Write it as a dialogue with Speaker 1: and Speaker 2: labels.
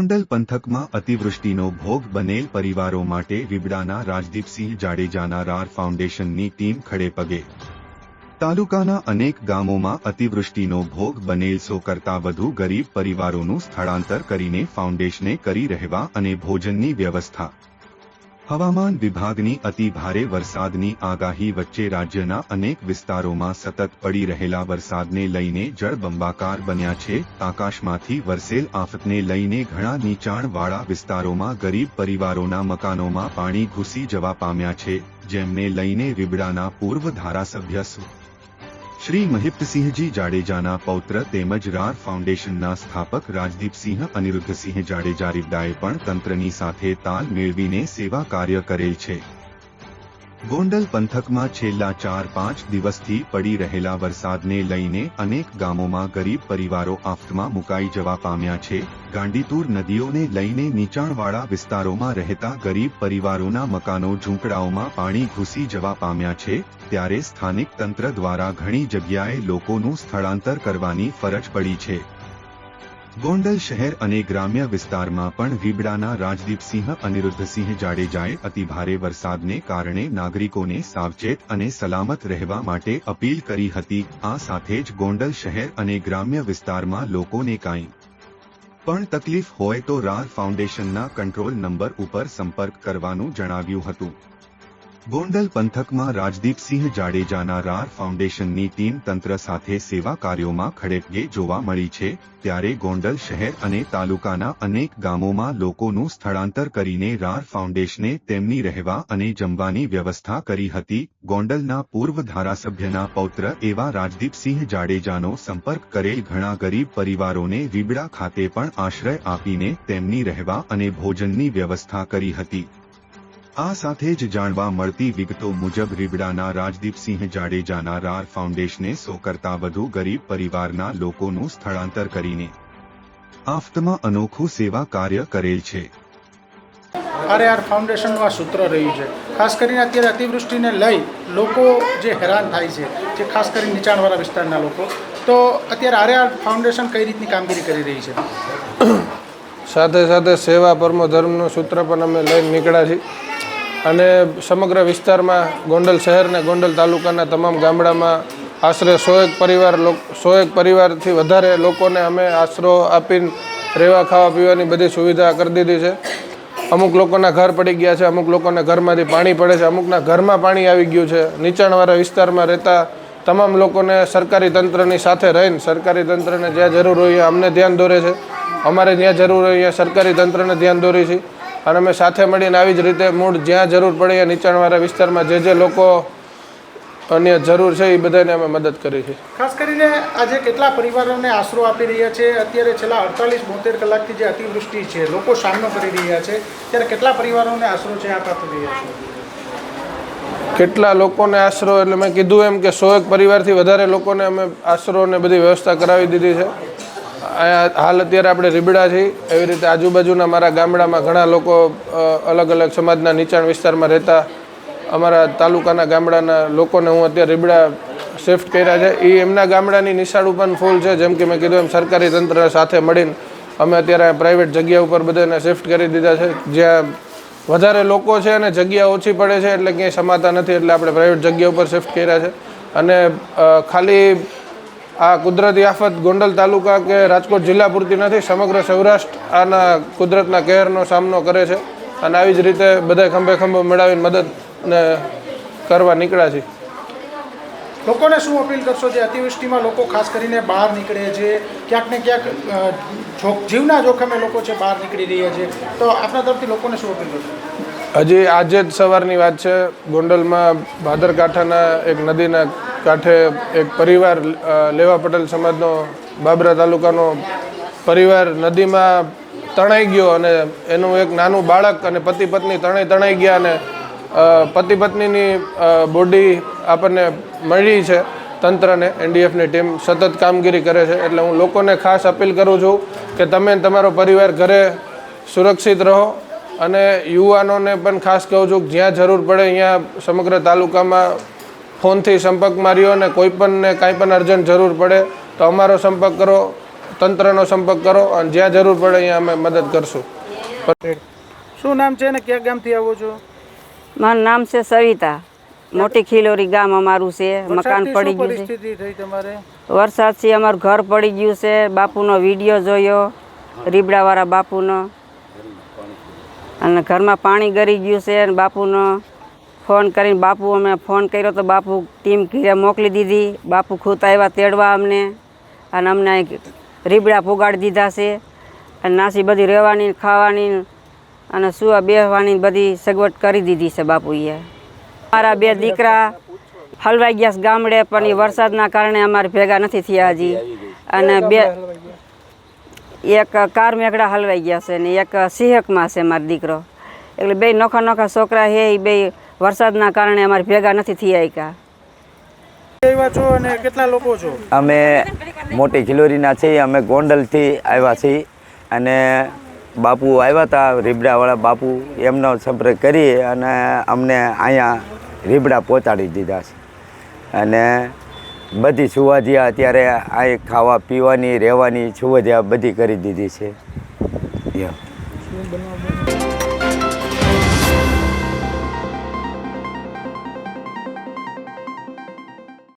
Speaker 1: ગોંડલ પંથકમાં અતિવૃષ્ટિનો ભોગ બનેલ પરિવારો માટે વિબડાના રાજદીપસિંહ જાડેજાના રાર ફાઉન્ડેશનની ટીમ ખડેપગે તાલુકાના અનેક ગામોમાં અતિવૃષ્ટિનો ભોગ બનેલ સો કરતા વધુ ગરીબ પરિવારોનું સ્થળાંતર કરીને ફાઉન્ડેશને કરી રહેવા અને ભોજનની વ્યવસ્થા હવામાન વિભાગની અતિ ભારે વરસાદની આગાહી વચ્ચે રાજ્યના અનેક વિસ્તારોમાં સતત પડી રહેલા વરસાદને લઈને જળબંબાકાર બન્યા છે. આકાશમાંથી વરસેલ આફતને લઈને ઘણા નીચાણવાળા વિસ્તારોમાં ગરીબ પરિવારોના મકાનોમાં પાણી ઘૂસી જવા પામ્યા છે, જેમને લઈને વિબડાના પૂર્વ ધારાસભ્ય સુ શ્રી મહિપ્તસિંહજી જાડેજાના પૌત્ર તેમજ રાર ફાઉન્ડેશનના સ્થાપક રાજદીપસિંહ અનિરુદ્ધસિંહ જાડેજા રીબડાએ પણ તંત્રની સાથે તાલ મેળવીને સેવા કાર્ય કરેલ છે. ગોંડલ પંથકમાં છેલ્લા ચાર પાંચ દિવસથી પડી રહેલા વરસાદને લઈને અનેક ગામોમાં ગરીબ પરિવારો આફતમાં મુકાઈ જવા પામ્યા છે. ગાંડીતુર નદીઓને લઈને નીચાણવાળા વિસ્તારોમાં રહેતા ગરીબ પરિવારોના મકાનો ઝૂંપડાઓમાં પાણી ઘૂસી જવા પામ્યા છે. ત્યારે સ્થાનિક તંત્ર દ્વારા ઘણી જગ્યાએ લોકોનું સ્થળાંતર કરવાની ફરજ પડી છે. ગોંડલ શહેર અને ગ્રામ્ય વિસ્તારમાં પણ વીબડાના રાજદીપસિંહ અનિરુદ્ધસિંહ જાડેજાએ અતિભારે વરસાદને કારણે નાગરિકોને સાવચેત અને સલામત રહેવા માટે અપીલ કરી હતી. આ સાથે જ ગોંડલ શહેર અને ગ્રામ્ય વિસ્તારમાં લોકોને કાંઈ પણ તકલીફ હોય તો રાર ફાઉન્ડેશનના કંટ્રોલ નંબર ઉપર સંપર્ક કરવાનું જણાવ્યું હતું. ગોંડલ પંથકમાં રાજદીપસિંહ જાડેજાના રાર ફાઉન્ડેશનની ટીમ તંત્ર સાથે સેવા કાર્યોમાં ખડેપગે જોવા મળી છે, ત્યારે ગોંડલ શહેર અને તાલુકાના અનેક ગામોમાં લોકોનું સ્થળાંતર કરીને રાર ફાઉન્ડેશને તેમની રહેવા અને જમવાની વ્યવસ્થા કરી હતી. ગોંડલના પૂર્વ ધારાસભ્યના પૌત્ર એવા રાજદીપસિંહ જાડેજાનો સંપર્ક કરેલ ઘણા ગરીબ પરિવારોને રીબડા ખાતે પણ આશ્રય આપીને તેમની રહેવા અને ભોજનની વ્યવસ્થા કરી હતી. આ સાથે જ જાણવા મળતી વિગતો મુજબ રીબડાના રાજદીપસિંહ જાડેજાના રાર ફાઉન્ડેશને સો કરતા વધુ ગરીબ પરિવારના લોકોનું સ્થળાંતર કરીને આફતમાં અનોખું સેવા કાર્ય કરેલ છે.
Speaker 2: આર આર ફાઉન્ડેશનનું આ સૂત્ર રહ્યું છે. ખાસ કરીને અત્યારે અતિવૃષ્ટિને લઈ લોકો જે હેરાન થાય છે જે ખાસ કરીને નીચાણવાળા વિસ્તારના લોકો તો અત્યારે આર આર ફાઉન્ડેશન કઈ રીતની કામગીરી કરી રહી છે?
Speaker 3: સાથે સાથે સેવા પરમો ધર્મનું સૂત્ર પણ અમે લઈને નીકળ્યા છીએ. અને સમગ્ર વિસ્તારમાં ગોંડલ શહેર અને ગોંડલ તાલુકાના તમામ ગામડામાં આશરે સો એક પરિવાર સો એક પરિવારથી વધારે લોકોને અમે આશરો આપીને રહેવા, ખાવા, પીવાની બધી સુવિધા કરી દીધી છે. અમુક લોકોના ઘર પડી ગયા છે, અમુક લોકોના ઘરમાંથી પાણી પડે છે, અમુકના ઘરમાં પાણી આવી ગયું છે. નીચાણવાળા વિસ્તારમાં રહેતા તમામ લોકોને સરકારી તંત્રની સાથે રહીને, સરકારી તંત્રને જ્યાં જરૂર હોય અમને ધ્યાન દોરે છે. અમારે જ્યાં જરૂર હોય ત્યાં સરકારી તંત્રને ધ્યાન દોરી છે. અને અમે સાથે મળીને આવી જ રીતે મૂળ જ્યાં જરૂર પડે એ નીચાણવાળા વિસ્તારમાં જે જે લોકો અન્ય જરૂર છે એ બધાને અમે મદદ કરી છે.
Speaker 2: ખાસ કરીને આજે કેટલા પરિવારોને આશરો આપી રહ્યા છે? અત્યારે છેલ્લા અડતાલીસ બોતેર કલાકથી જે અતિવૃષ્ટિ છે લોકો સામનો કરી રહ્યા છે. ત્યારે કેટલા પરિવારોને આશરો છે આપ આપી રહ્યા છે?
Speaker 3: કેટલા લોકોને આશરો? એટલે મેં કીધું એમ કે સો એક પરિવારથી વધારે લોકોને અમે આશરો ને બધી વ્યવસ્થા કરાવી દીધી છે. હાલ અત્યારે આપણે રીબડા છીએ. એવી રીતે આજુબાજુના મારા ગામડામાં ઘણા લોકો અલગ અલગ સમાજના નીચાણ વિસ્તારમાં રહેતા અમારા તાલુકાના ગામડાના લોકોને હું અત્યારે રીબડા શિફ્ટ કર્યા છે. એ એમના ગામડાની નિશાળું પણ ફૂલ છે. જેમ કે મેં કીધું એમ, સરકારી તંત્ર સાથે મળીને અમે અત્યારે પ્રાઇવેટ જગ્યા ઉપર બધાને શિફ્ટ કરી દીધા છે. જ્યાં વધારે લોકો છે અને જગ્યા ઓછી પડે છે, એટલે ક્યાંય સમાતા નથી, એટલે આપણે પ્રાઇવેટ જગ્યા ઉપર શિફ્ટ કર્યા છે. અને ખાલી આ કુદરતી આફત ગોંડલ તાલુકા કે રાજકોટ જિલ્લા પૂરતી નથી સમગ્ર સૌરાષ્ટ્ર આના કુદરતના કહેરનો સામનો કરે છે અને આવી જ રીતે બધા ખંભે ખંભો મેળવીને મદદને કરવા નીકળ્યા છે.
Speaker 2: લોકોને શું અપીલ કરશો જે અતિવૃષ્ટિમાં લોકો ખાસ કરીને બહાર નીકળે છે? ક્યાંક ને ક્યાંક જીવના જોખમે લોકો છે બહાર નીકળી રહ્યા છે. તો આપણા તરફથી લોકોને શું અપીલ કરશો?
Speaker 3: હજી આજે જ સવારની વાત છે. ગોંડલમાં ભાદરકાંઠાના એક નદીના કાંઠે એક પરિવાર લેવા પટેલ સમાજનો બાબરા તાલુકાનો પરિવાર નદીમાં તણાઈ ગયો અને એનું એક નાનું બાળક અને પતિ પત્ની તણાઈ તણાઈ ગયા અને પતિ પત્નીની બોડી આપણને મળી છે તંત્રને, એનડીએફની ટીમ સતત કામગીરી કરે છે. એટલે હું લોકોને ખાસ અપીલ કરું છું કે તમે તમારો પરિવાર ઘરે સુરક્ષિત રહો અને યુવાનોને પણ ખાસ કહું છું જ્યાં જરૂર પડે, અહીંયા સમગ્ર તાલુકામાં ફોનથી સંપર્ક માર્યો અને કોઈ પણને કાંઈ પણ અર્જન્ટ જરૂર પડે તો અમારો સંપર્ક કરો તંત્રનો સંપર્ક કરો અને જ્યાં જરૂર પડે અહીંયા અમે મદદ કરશું.
Speaker 2: શું નામ છે અને ક્યાં ગામથી આવો છો?
Speaker 4: મારું નામ છે સવિતા. મોટી ખીલોરી ગામ અમારું છે મકાન પડી ગયું છે.
Speaker 2: પરિસ્થિતિ થઈ
Speaker 4: વરસાદથી અમારું ઘર પડી ગયું છે બાપુનો વીડિયો જોયો રીબડાવાળા બાપુનો. અને ઘરમાં પાણી ગરી ગયું છે અને બાપુનો ફોન કરીને બાપુ અમે ફોન કર્યો તો બાપુ ટીમ ઘીરે મોકલી દીધી. બાપુ ખુદ આવ્યા તેડવા અમને. અને અમને રીબડા પુગાડી દીધા છે. અને નાસી બધી રહેવાની, ખાવાની અને સુવા બેસવાની બધી સગવડ કરી દીધી છે બાપુએ. મારા બે દીકરા હલવાઈ ગયા છે ગામડે, પણ એ વરસાદના કારણે અમારે ભેગા નથી થયા હજી. અને બે એક કાર મેકડા હલવાઈ ગયા છે ને એક સિંહકમાં છે મારો દીકરો. એટલે બે નોખા નોખા છોકરા છે એ બે વરસાદના કારણે અમારે ભેગા નથી થયા
Speaker 2: આવ્યા છો અને કેટલા લોકો છો?
Speaker 5: અમે મોટી ખિલોરીના છીએ અમે ગોંડલથી આવ્યા છીએ અને બાપુ આવ્યા હતા રીબડાવાળા બાપુ એમનો સંપર્ક કરી અને અમને અહીંયા રીબડા પહોંચાડી દીધા છે. અને બધી સુવાધિયા અત્યારે અહીં ખાવા પીવાની રહેવાની સુવાધિયા બધી કરી દીધી છે. એમ